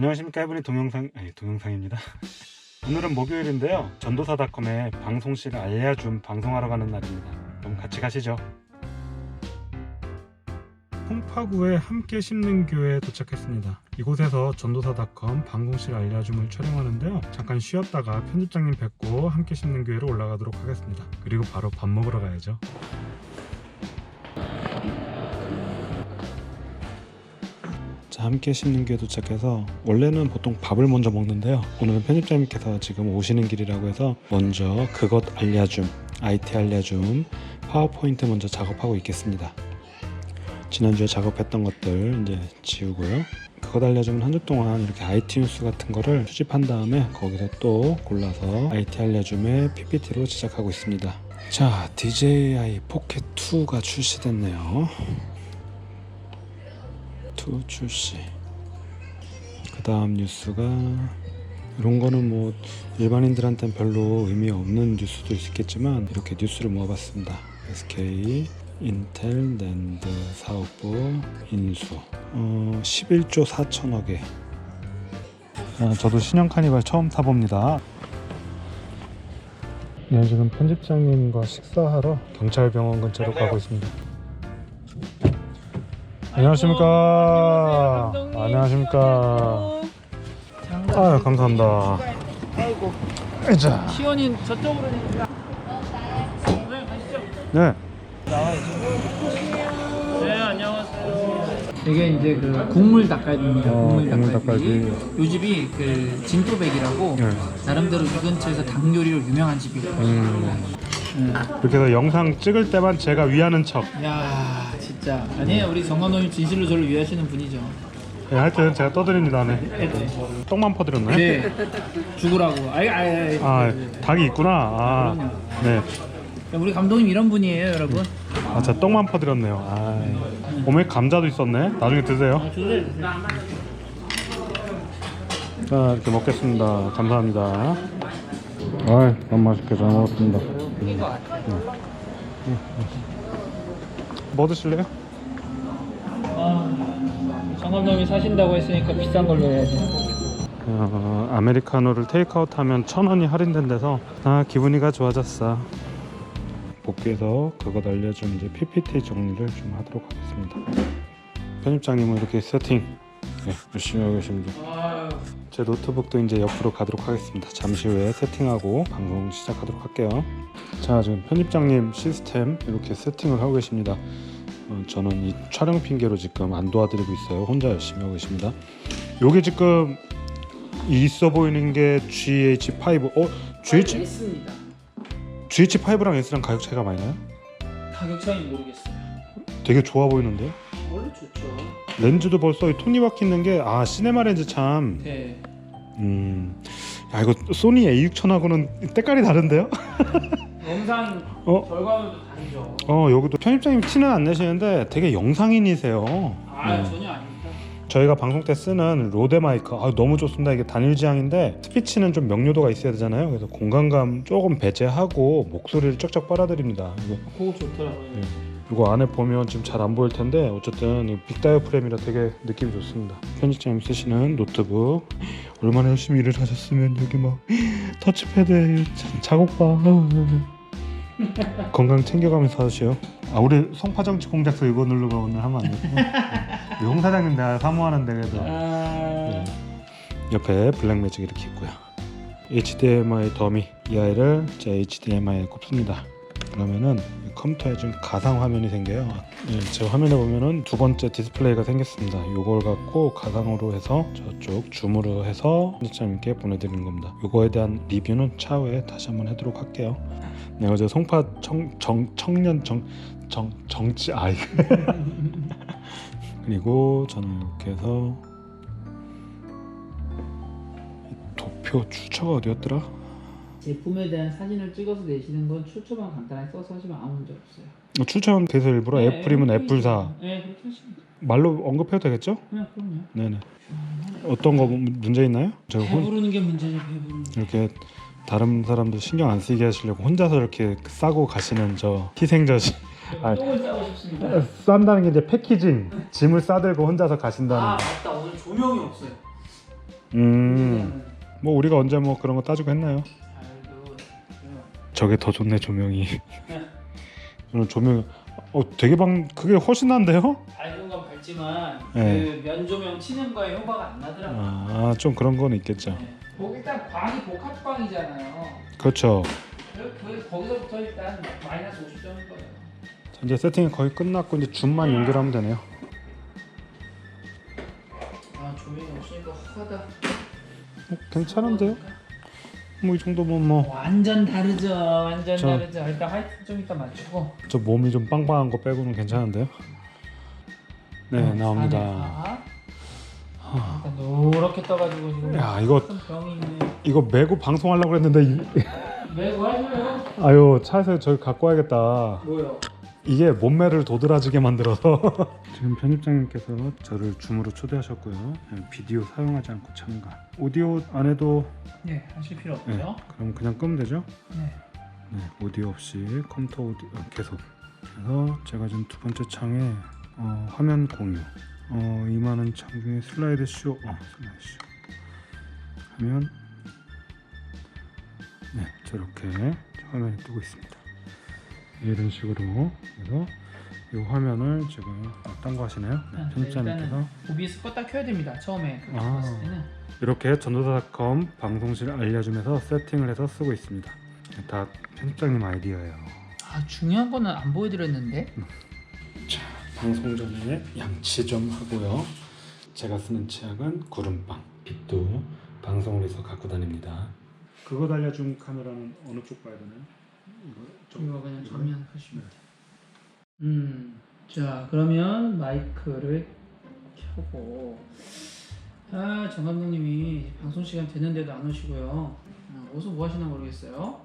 안녕하십니까 해분이 동영상 아니 동영상입니다. 오늘은 목요일인데요. 전도사닷컴에 방송실 알려줌 방송하러 가는 날입니다. 그럼 같이 가시죠. 홍파구에 함께 심는 교회에 도착했습니다. 이곳에서 전도사닷컴 방송실 알려줌을 촬영하는데요. 잠깐 쉬었다가 편집장님 뵙고 함께 심는 교회로 올라가도록 하겠습니다. 그리고 바로 밥 먹으러 가야죠. 자, 함께 심는 교회 도착해서 원래는 보통 밥을 먼저 먹는데요. 오늘은 편집장님께서 지금 오시는 길이라고 해서 먼저 그것 알려줌, IT 알려줌, 파워포인트 먼저 작업하고 있겠습니다. 지난주에 작업했던 것들 이제 지우고요. 그것 알려줌은 한주 동안 이렇게 iTunes 같은 거를 수집한 다음에 거기서 또 골라서 IT 알려줌의 PPT로 제작하고 있습니다. 자, DJI 포켓 2가 출시됐네요. 2 출시. 그 다음 뉴스가 이런 거는 뭐 일반인들한테는 별로 의미 없는 뉴스도 있겠지만 이렇게 뉴스를 모아봤습니다. SK 인텔 랜드 사업부 인수 어, 11조 4천억에 아, 저도 신형 카니발 처음 타봅니다. 네, 지금 편집장님과 식사하러 경찰병원 근처로 가고 있습니다. 안녕하십니까. 안녕하십니까. 아유, 감사합니다. 아이고 자, 시원이 저쪽으로 네. 네 안녕하세요 이게 이제 그 국물 닭갈비입니다 어, 국물 국물 닭갈비 닭갈비. 요 집이 그 진또백이라고 네. 나름대로 이 근처에서 닭 요리로 유명한 집이에요 음, 음. 이렇게 해서 영상 찍을 때만 제가 위하는 척. 야 진짜 아니에요 우리 정관호님 진실로 저를 위하시는 분이죠 네, 하여튼 제가 떠드립니다. 네. 네, 똥만 퍼드렸나요? 네. 죽으라고 아이 아이 아이 아, 닭이 있구나. 아. 네. 우리 감독님 이런 분이에요 여러분 아, 제가 똥만 퍼드렸네요. 아, 오메 감자도 있었네. 나중에 드세요. 아, 주세요 주세요 자, 이렇게 먹겠습니다. 감사합니다. 아이, 너무 맛있게 잘 먹었습니다. 뭐 드실래요? 아, 정 감독님이 사신다고 했으니까 비싼 걸로 해야지. 어, 아메리카노를 테이크아웃 하면 천 원이 할인된 데서 아 기분이가 좋아졌어. 복귀해서 그것 알려준 이제 PPT 정리를 좀 하도록 하겠습니다. 편집장님은 이렇게 세팅. 네, 열심히 하고 계십니다 제 노트북도 이제 옆으로 가도록 하겠습니다. 잠시 후에 세팅하고 방송 시작하도록 할게요. 자 지금 편집장님 시스템 이렇게 세팅을 하고 계십니다. 어, 저는 이 촬영 핑계로 지금 안 도와드리고 있어요. 혼자 열심히 하고 계십니다. 요게 지금 있어 보이는 게 GH5 어? GH, S입니다. GH5랑 S랑 가격 차이가 많이 나요? 가격 차이 모르겠어요. 되게 좋아 보이는데? 원래 좋죠. 렌즈도 벌써 이 톱니바퀴 있는 게 아 시네마 렌즈 참. 네 음. 야 이거 소니 A6000하고는 때깔이 다른데요? 영상 어? 결과물도 다르죠 어 여기도 편집장님 티는 안 내시는데 되게 영상인이세요 아 네. 전혀 아닙니다 저희가 방송 때 쓰는 로데 마이크 아, 너무 좋습니다 이게 단일 지향인데 스피치는 좀 명료도가 있어야 되잖아요 그래서 공간감 조금 배제하고 목소리를 쩍쩍 빨아들입니다 이거, 그거 좋더라고요 예. 이거 안에 보면 지금 잘 안 보일 텐데 어쨌든 이 빅다이어프램이라 되게 느낌이 좋습니다 편집장님 쓰시는 노트북 얼마나 열심히 일을 하셨으면 여기 막 터치패드 자- 작업 봐 건강 챙겨가면서 하시오 아 우리 송파정치 공작소 이거 누르고 오늘 하면 안 돼요? 용 사장님 내가 사모하는데 그래도 아... 네. 옆에 블랙매직 이렇게 있고요. HDMI 더미 이 아이를 제 HDMI에 꼽습니다. 그러면은 컴퓨터에 좀 가상 화면이 생겨요. 네, 제 화면에 보면은 두 번째 디스플레이가 생겼습니다. 이걸 갖고 가상으로 해서 저쪽 줌으로 해서 편집장님께 보내드리는 겁니다. 이거에 대한 리뷰는 차후에 다시 한번 해도록 할게요. 네, 어제 송파 청, 정, 청년 정, 정, 정치 아이 그리고 저는 이렇게 해서 도표 출처가 어디였더라? 제품에 대한 사진을 찍어서 내시는 건 출처만 간단하게 써서 하시면 아무 문제 없어요. 어, 출처는 돼서 일부러 네, 애플이면. 애플사. 네 그렇게 하시면 돼요 말로 언급해도 되겠죠? 그냥 그럼요. 네네. 어떤 거 문제 있나요? 제가 혼, 배부르는 게 문제죠 배부르는 게. 이렇게 다른 사람들 신경 안 쓰게 하시려고 혼자서 이렇게 싸고 가시는 저 희생자지 아, 똥을 싸고 싶습니다. 싼다는 게 이제 패키징. 짐을 싸들고 혼자서 가신다는 아 맞다. 오늘 조명이 없어요. 음. 뭐 우리가 언제 뭐 그런 거 따지고 했나요? 저게 더 좋네 조명이. 저는 조명 어 되게 방 그게 훨씬 난데요? 밝은 건 밝지만 네. 그 면조명 치는 거에 효과가 안 나더라고. 요 아좀 그런 건 있겠죠. 네. 뭐 일단 광이 복합광이잖아요. 그렇죠. 그, 그 거기서부터 일단 마이너스 50점인 거예요. 자, 이제 세팅이 거의 끝났고 이제 줌만 연결하면 되네요. 아 조명이 없으니까 허하다. 어, 괜찮은데요? 뭐 이 정도면 뭐저 완전 다르죠. 완전 저- 다르죠. 일단 화이트 좀 이따 맞추고. 몸이 좀 빵빵한 거 빼고는 괜찮은데요? 네 어, 나옵니다. 안에 다 일단 노랗게 떠가지고 지금 야 이거 큰 병이 있네. 이거 메고 방송하려고 했는데 이- 매고 하셔요. 아유 차에서 저기 갖고 와야겠다. 뭐요? 이게 몸매를 도드라지게 만들어서 지금 편집장님께서 저를 줌으로 초대하셨고요. 네, 비디오 사용하지 않고 참가. 오디오 안 해도 네 하실 필요 네, 없고요. 그럼 그냥 끄면 되죠? 네. 네, 오디오 없이 컴퓨터 오디오 어, 계속. 그래서 제가 지금 두 번째 창에 어, 화면 공유. 어, 이만한 창 중에 슬라이드 쇼. 어, 슬라이드 쇼. 하면 네, 저렇게 화면이 뜨고 있습니다. 이런 식으로 그래서 이 화면을 지금 아, 딴거 하시나요? 네, 아, 네, 편집자님께서 일단은 OBS 껐다 켜야 됩니다. 처음에 그거 아. 봤을 때는. 이렇게 전도사닷컴 방송실 알려줌에서 세팅을 해서 쓰고 있습니다. 다 편집장님 아이디어예요. 아 중요한 거는 안 보여드렸는데. 자, 방송 전에 양치 좀 하고요. 제가 쓰는 치약은 구름빵. 빛도 방송을 해서 갖고 다닙니다. 그거 달려준 카메라는 어느 쪽 봐야 되나요? 이거 그냥 전면 하시면 돼. 음, 자 그러면 마이크를 켜고 아, 정 감독님이 방송 시간 됐는데도 안 오시고요. 어, 어디서 뭐 하시나 모르겠어요.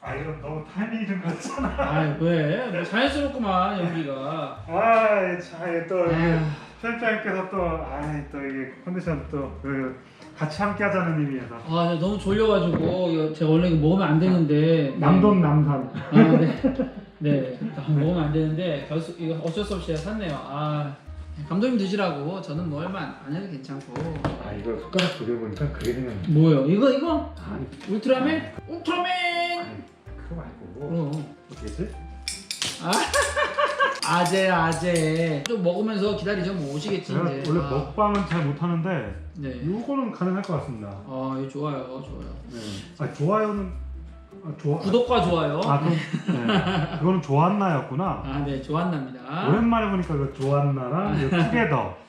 아 이거 너무 타이밍이 좀 그렇잖아. 아 왜? 뭐 자연스럽구만 연기가. 아, 참또 아휴. 편집장님께서 또아또 이게 컨디션 또 그 같이 함께 하자는 의미에서 아, 나 너무 졸려가지고 이거 제가 원래 이거 먹으면 안 되는데. 네. 남돈 남산. 아, 네. 네. 아, 먹으면 안 되는데 결수 이거 어쩔 수 없이 제가 샀네요. 아, 감독님 드시라고 저는 뭐 얼마 안 해도 괜찮고. 아 이거 숟가락 두개 보니까 그게 생각나. 뭐요? 이거 이거? 아니 울트라맨? 울트라맨! 아니 그거 말고 그럼. 뭐지? 아 재 아재. 좀 먹으면서 기다리죠. 뭐 오시겠지 제가 이제. 원래 아, 먹방은 잘 못하는데 네. 이거는 가능할 것 같습니다. 아, 이거 좋아요, 좋아요. 네. 아 좋아요는 아, 좋아. 구독과 좋아요. 아 그럼 네. 그거는 좋았나였구나. 아, 네, 좋았납니다. 오랜만에 보니까 그 좋았나랑 이 투게더.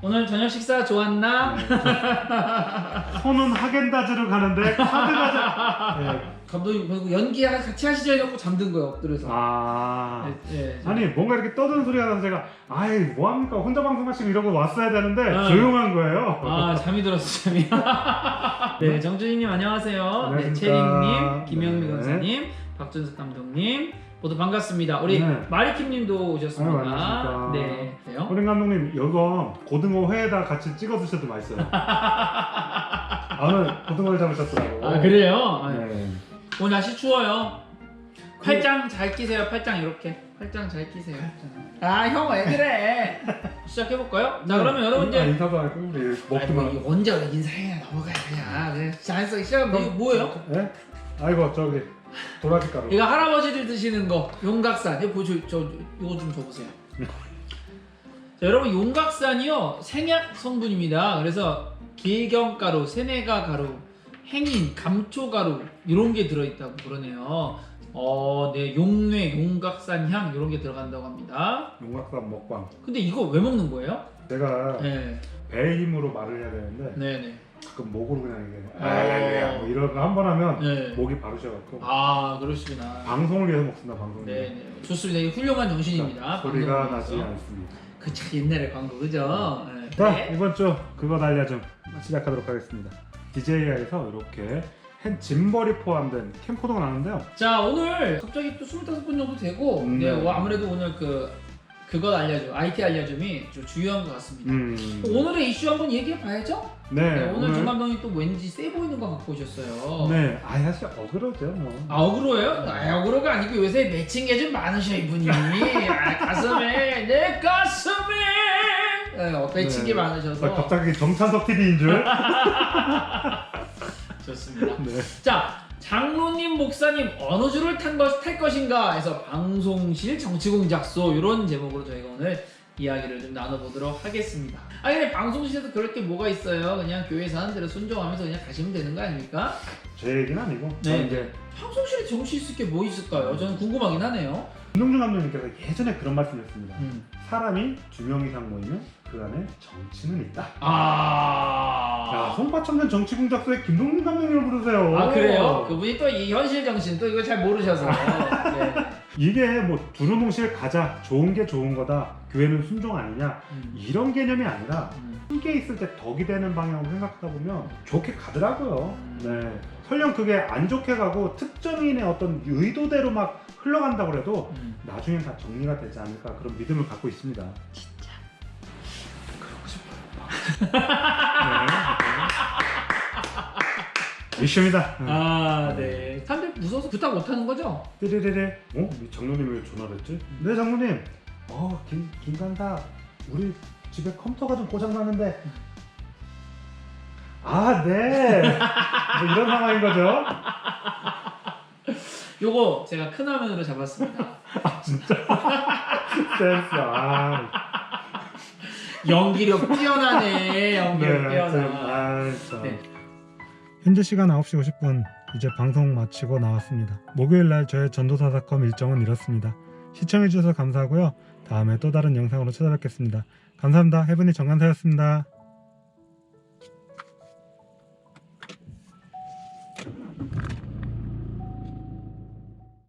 오늘 저녁 식사 좋았나? 손은 하겐다즈로 가는데 카드가 자. 네. 감독님 연기 같이 하시죠 해놓고 잠든 거예요 엎드려서. 아. 네, 네. 아니 뭔가 이렇게 떠드는 소리가 나서 제가 아이 뭐합니까 혼자 방송하시고 이러고 왔어야 되는데 아. 조용한 거예요. 아 잠이 들었어 잠이. 네 정준희님 안녕하세요. 네 안녕하십니까. 채링님, 김영미 네. 강사님, 박준석 감독님 모두 반갑습니다. 우리 네. 마리킴님도 오셨습니다. 아유, 안녕하십니까. 네. 호랭 감독님 이거 고등어 회에다 같이 찍어 드셔도 맛있어요. 아, 오늘 고등어를 잡으셨더라고. 아 그래요? 아, 네. 오늘 날씨 추워요. 팔짱 잘 끼세요. 팔짱 이렇게. 팔짱 잘 끼세요. 아 형 왜 그래? 시작해 볼까요? 자 그러면 여러분 네. 아, 이제 인사도 하고 우리 아니, 뭐, 먹기만. 이거 언제 인사해야 넘어가야 그냥. 잘했어. 시작하면 이거 뭐예요? 예? 아이고 저기 도라지 가루. 이거 할아버지들 드시는 거 용각산. 이거 보죠 저 이거 좀 줘보세요. 자, 여러분 용각산이요 생약 성분입니다. 그래서 길경가루 세네가 가루 행인 감초가루 이런 게 들어있다고 그러네요. 어 네 용뇌 용각산 향 이런 게 들어간다고 합니다. 용각산 먹방. 근데 이거 왜 먹는 거예요? 제가 네. 배의 힘으로 말을 해야 되는데 네 네 가끔 목으로 그냥 이게 아. 아, 뭐 이런 거 한 번 하면 네. 목이 바르셔갖고 아 그러시구나 방송을 위해서 먹습니다 방송을. 네네 좋습니다 이게 훌륭한 정신입니다 소리가 방송을 나지 위해서. 않습니다. 그참 옛날에 광고 그죠? 네. 자 네. 이번 주 그거 알려줌 시작하도록 하겠습니다. DJI에서 이렇게 핸 짐벌이 포함된 캠코더가 나는데요. 자 오늘 갑자기 또 25분 정도 되고 음, 네, 네. 와, 아무래도 오늘 그 그것 알려줌 IT 알려줌이 좀 중요한 것 같습니다. 음. 오늘의 이슈 한번 얘기해 봐야죠. 네, 네, 오늘 오늘 정 감독님 또 왠지 세 보이는 거 갖고 오셨어요. 네, 아 사실 어그러죠 뭐. 아 어그로예요? 아 어그로가 아니고 요새 매칭 게좀 많으셔 이분이 아, 가슴에 내 가슴에 네, 어, 배치기 네. 많으셔서 아, 갑자기 정찬석 TV인 줄. 좋습니다. 네. 자, 장로님 목사님 어느 줄을 탄 것, 탈 것인가 해서 방송실 정치공작소 이런 제목으로 저희가 오늘 이야기를 좀 나눠보도록 하겠습니다. 아니 근데 방송실에서 그럴 게 뭐가 있어요? 그냥 교회에서 하는 대로 순종하면서 그냥 가시면 되는 거 아닙니까? 제 얘기는 아니고 네. 저는 이제 방송실에 정치 있을 게 뭐 있을까요? 저는 궁금하긴 하네요. 김동준 감독님께서 예전에 그런 말씀했습니다. 음. 사람이 두 명 이상 모이면 그 안에 정치는 있다. 야, 아, 송파천년 정치공작소에 김동준 감독님을 부르세요. 아 그래요? 그분이 또 이 현실 정신 또 이거 잘 모르셔서. 네. 이게 뭐 두루뭉실 가자, 좋은 게 좋은 거다, 교회는 순종 아니냐 음. 이런 개념이 아니라 음. 함께 있을 때 덕이 되는 방향으로 생각하다 보면 좋게 가더라고요. 음. 네. 설령 그게 안 좋게 가고 특정인의 어떤 의도대로 막 흘러간다고 해도 음. 나중엔 다 정리가 되지 않을까 그런 믿음을 갖고 있습니다. 진짜. 그러고 싶어요. 네. 미션이다. 아, 네. 사람들 무서워서 부탁 못 하는 거죠? 띠리리리. 어? 이 장로님이 왜 전화를 했지? 네 장로님. 어, 김 김간사 우리 집에 컴퓨터가 좀 고장 나는데. 아, 네. 뭐 이런 상황인 거죠? 요거 제가 큰 화면으로 잡았습니다. 진짜. 센스. 아, 연기력 뛰어나네. 연기력 네, 뛰어나. 아, 참. 네. 현재 시간 9시 50분 이제 방송 마치고 나왔습니다. 목요일 날 저의 전도사닷컴 일정은 이렇습니다. 시청해주셔서 감사하고요. 다음에 또 다른 영상으로 찾아뵙겠습니다. 감사합니다. 해븐이 정관사였습니다.